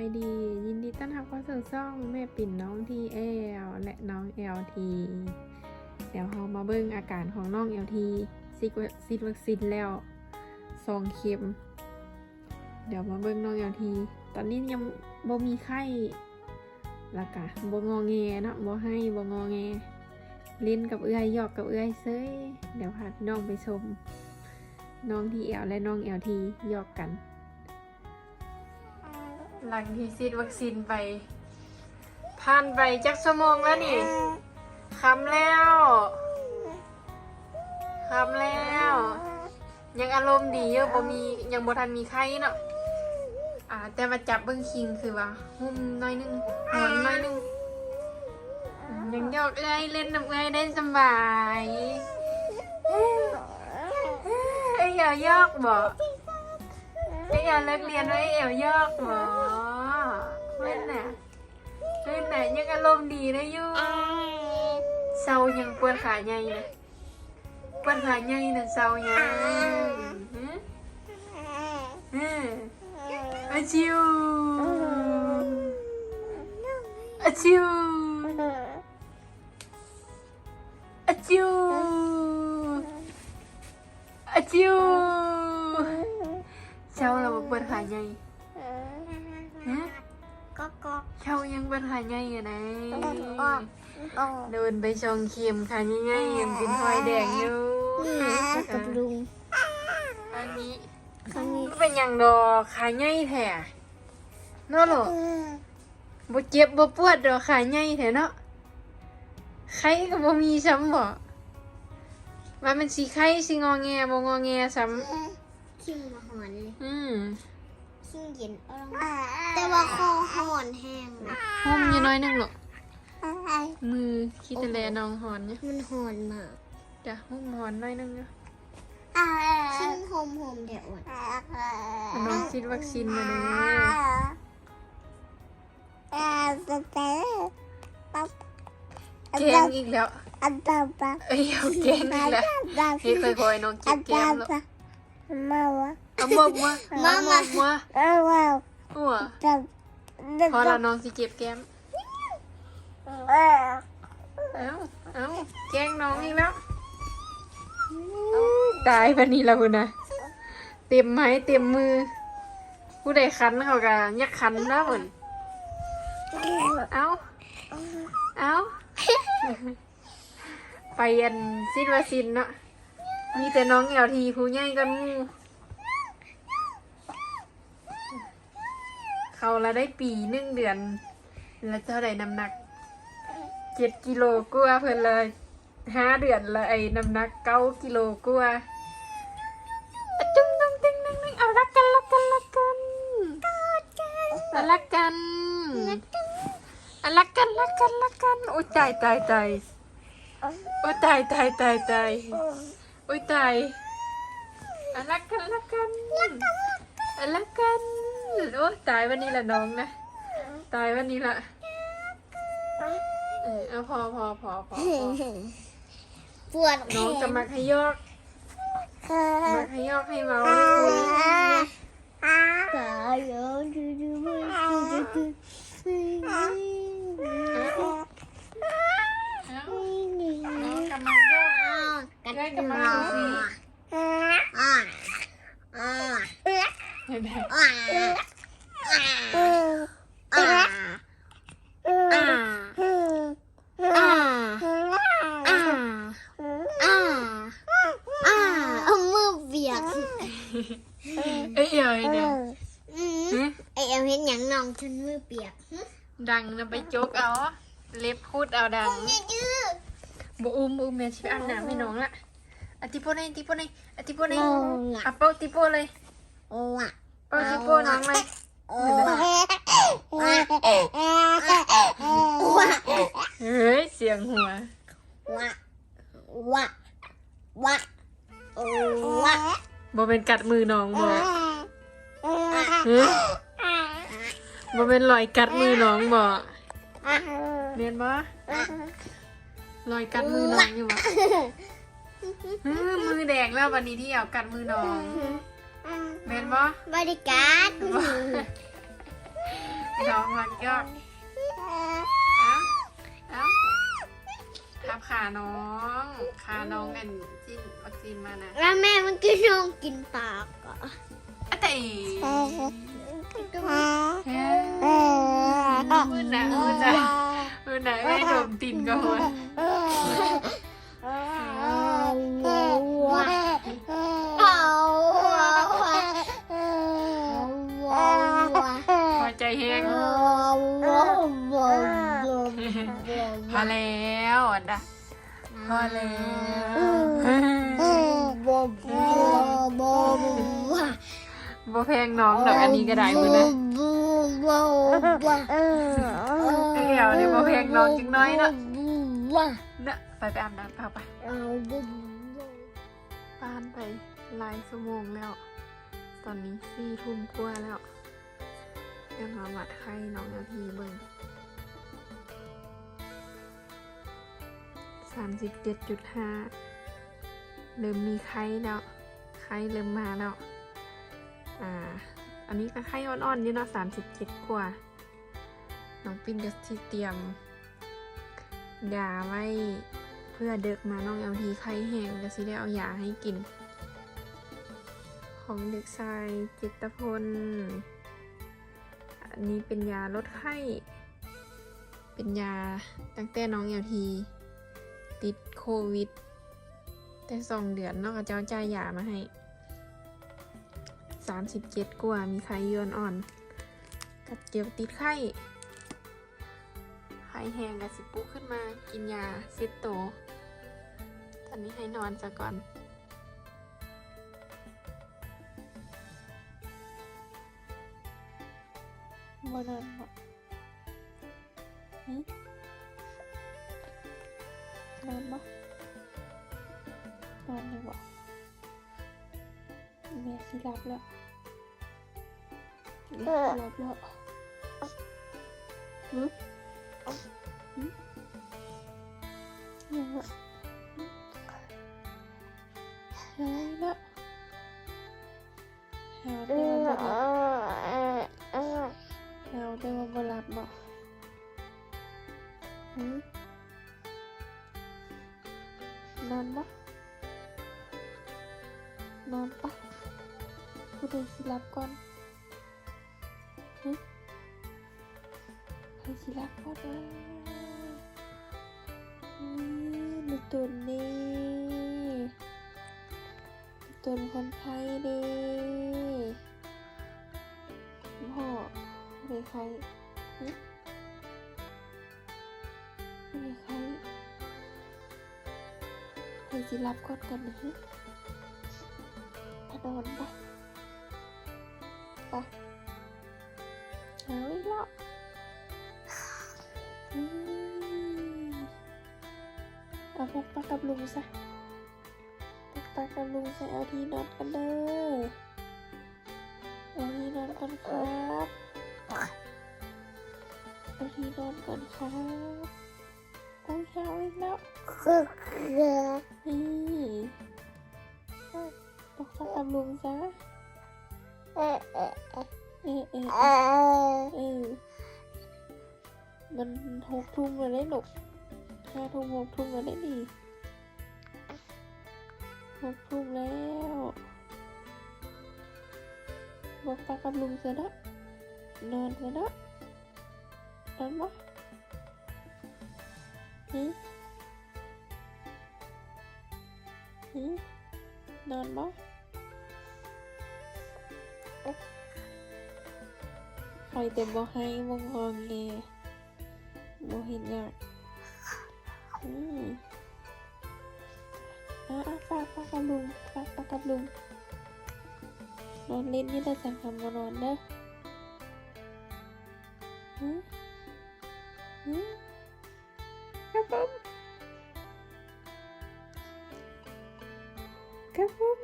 ายดี ยินดีต้อนรับเข้าสู่ช่องแม่ปิ่นน้องทีเอลและน้องเอลทีเดี๋ยวเรามาเบิ่งอาการของน้องเอลทีซิกซิดวัคซีนแล้วสองเข็ม เดี๋ยวมาเบิ่งน้องเอลที ตอนนี้ยังบ่มีไข้ล้วก็บ่งอแงเนาะบ่ให้บ่งอแงเล่นกับเอื้อยหยอกกับเอื้อยเซยเดี๋ยวพาพี่น้องไปชม น้องทีเอลและน้องเอลทีหยอกกัน หลังที่ฉีดวัคซีนไป ผ่านไปจักชั่วโมงแล้วนี่คำแล้วคำแล้ว ยังอารมณ์ดีอยู่บ่มียังบ่ทันมีไข้เนาะอ่า แต่มาจับเบิ่งคิงคือว่าหุ่มหน้อยหนึงหอนหน้อยหนึงยังยอกเอ้ยเล่นน้ำเอ้ยได้สบายเอ้ยอย่ายอกบ่ ไอ้ยาเลิกเรียนไว้เอวยอกหมอเล่นน่ะเล่นน่ะยังอารมณ์ดีนะยูเศร้ายังปวดขาใหญ่นะปวดขาใหญ่น่ะเศร้ายังฮะฮะอาชิวอาชิว ก็ก็เช้ายังเปิดหายใหญ่อะนะก็ก็เดินไปชงเข็มค่ะใหญ่ๆยังเป็นหอยแดงอยู่นี่กับลุงอันนี้ครั้งนี้เป็นอย่างดอกขาใหญ่แท้เนาะหรอบ่เจ็บบ่ปวดดอกขาใหญ่แท้เนาะไข้ก็บ่มีซ้ำบ่ว่ามันสิไข้สิงอแงบ่งอแงซ้ำชิมมาหอนเลยอืม ชิมเย็นเอาลงแต่ว่าคอหอนแห้งนะห่มอยู่น้อยหนึงหรอกมือคิดแต่แลน้องหอนเนี่ยมันหอนมากจ้ะห่มหอนน้อยหนึงเนาะชิมโฮมโฮมเดี๋ยวอดน้องฉีดวัคซีนมาเลยแกงอีกแล้วเอ้ยเอาแกงอีกแล้วนี่ค่อยๆน้องเก็บแกงแล้ว เอาหมกมาเอาหมกมาหัวพอเราน้องสิเก็บแก้มเอาเอาแกงน้องอีกแล้วตายวันนี้แล้วคุณนะเต็มไม้เต็มมือ ผู้ใดคันเขาก็ยักคันนะเหมือนเอาเอาไปยันซินวาซินเนาะมีแต่น้องเอลทีผู้ใหญ่กันหมู เขาและได้ปีหนึ่งเดือน แล้วเท่าไดน้ำหนักเจ็ดกิโลกว่าเพิ่นเลยห้าเดือนละไอ้น้ำหนักเก้ากิโลกว่าอะจุ้งน้งติ้งน้องนิ่งเอารักกันรักกันรักกันเอารักกันรักกันรักกันรักกันโอ้ยตายตายตายโอ้ยตายตายตายตายโอ้ยตายเอารักกันรักกันรักกัน โอ้ยตายวันนี้ละน้องนะ ตายวันนี้ละเออเอาพอพอพอพอพอปวดน้องจะมักให้ยอกมักให้ยอกให้เมาให้คุยตายเยอะดูดูดูเดังนะไปจกเอา เล็บพูดเอาดังยืดบอุ้มอุ้มแม่ชิบอาบน้ำให้น้องละอะติโปเลยติโปเลยอะติโปเลยงงอะอะเป้าติโปเลยโอ้อะเป้าติโปน้องเลยโอ้ว่ะว่ะเฮ้ยเสียงหัวว่ะว่ะว่ะโอ้ว่ะบ่เป็นกัดมือน้องบ่เฮ้ย บ่เป็นรอยกัดมือน้องบ่เรียนบ่รอยกัดมือน้องอยู่บ่ฮือมือแดงแล้ววันนี้ที่เอากัดมือน้องแม่นบ่บริการบ่น้องมันก็เอ้าเอ้าทับขาน้องขาน้องกันจิ้นวัคซีนมานะ แล้วแม่มันก็น้องกินปากอะ อแต่มือหนามือหนามือหนาไม่ดมตินก็หัวพอใจแห้งพอแล้วอันะพอแล้ว บ่แพงน้องดอกอันนี้ก็ได้มือนะเดี๋ยวเดี๋ยวบ่แพงน้องจังน้อยเนาะเนาะไปไปอาบน้ำเปล่าไปปานไปหลายชั่วโมงแล้ว ตอนนี้สี่ทุ่มกว่าแล้วยังมาวัดไข้น้องนาทีเบิ่งสามสิบเจ็ดจุดห้าเริ่มมีไข้แล้ว ไข้เริ่มมาแล้ว อ่า อันนี้ก็ไข้อ่อนๆอยู่เนาะสามสิบเจ็ดกว่า น้องปิ้นก็ที่เตรียมยาไว้เพื่อเด็กมาน้องเอาทีไข้แห้งก็สิได้เอายาให้กิน ของเด็กชายจิตพล อันนี้เป็นยาลดไข้ เป็นยาตั้งแต่น้องเอลทีติดโควิด แต่สองเดือนนอกจากเจ้าจ่ายยามาให้ สามสิบเจ็ดกว่ามีไข้ยอนอ่อน กับเกี่ยวติดไข้ ไข้แห้งกับสิปุขึ้นมากินยาซิตโต ตอนนี้ให้นอนซะก่อนบ่นอนบ่หึนอนบ่นอนอยู่บ่แม่สิหลับแล้ว แม่สิหลับแล้วหึหึยังวะหายแล้วหายได้มา ใครสิหลับก่อนนะอืมลูกตุนนี่ลูกตุนคนไทยดีพ่อผู้ใครหึผู้ใครใครสิหลับกอนกันนะฮะไปนอนปะไปเอาอีกแล้ว เอาพกตากับลุงซะพกตากับลุงซะเอาที่นอนกันเด้อเอาที่นอนกันครับเอาที่นอนกันครับโอ้ยเอาอีกแล้วนี่บอกสักกับลุงซะเออเออเออเออมันหกทุ่มแล้วได้หนก ห้าทุ่มหกทุ่มแล้วได้ดีหกทุ่มแล้วบอกตากับลุงซะนะนอนซะนะนอนบ่หืมหืมนอนบ่ใครแต่บ่ให้บ่งอแงบ่เห็นอยาก อืออะฝากฝากกับลุงฝากฝากกับลุงนอนเล่นนี่แต่สั่งคำมานอนเด้อหืมหืมครับผมครับผม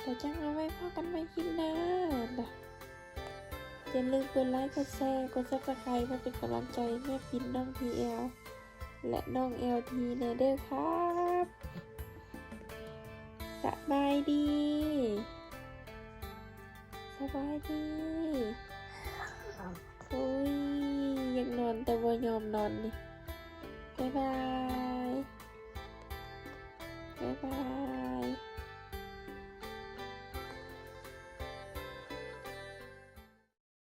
เดี๋ยวจังเอาไว้พ่อกันไม่กินนะเด้ อย่าลืมกดไลค์กดแชร์กดซับสไครต์เพื่อเป็นกำลังใจให้แม่พินน้องพีเอลและน้องเอลทีเนเด้อครับสบายดีสบายดีโอ้ยยังนอนแต่ว่ายอมนอนนี่บ๊ายบายบ๊ายบาย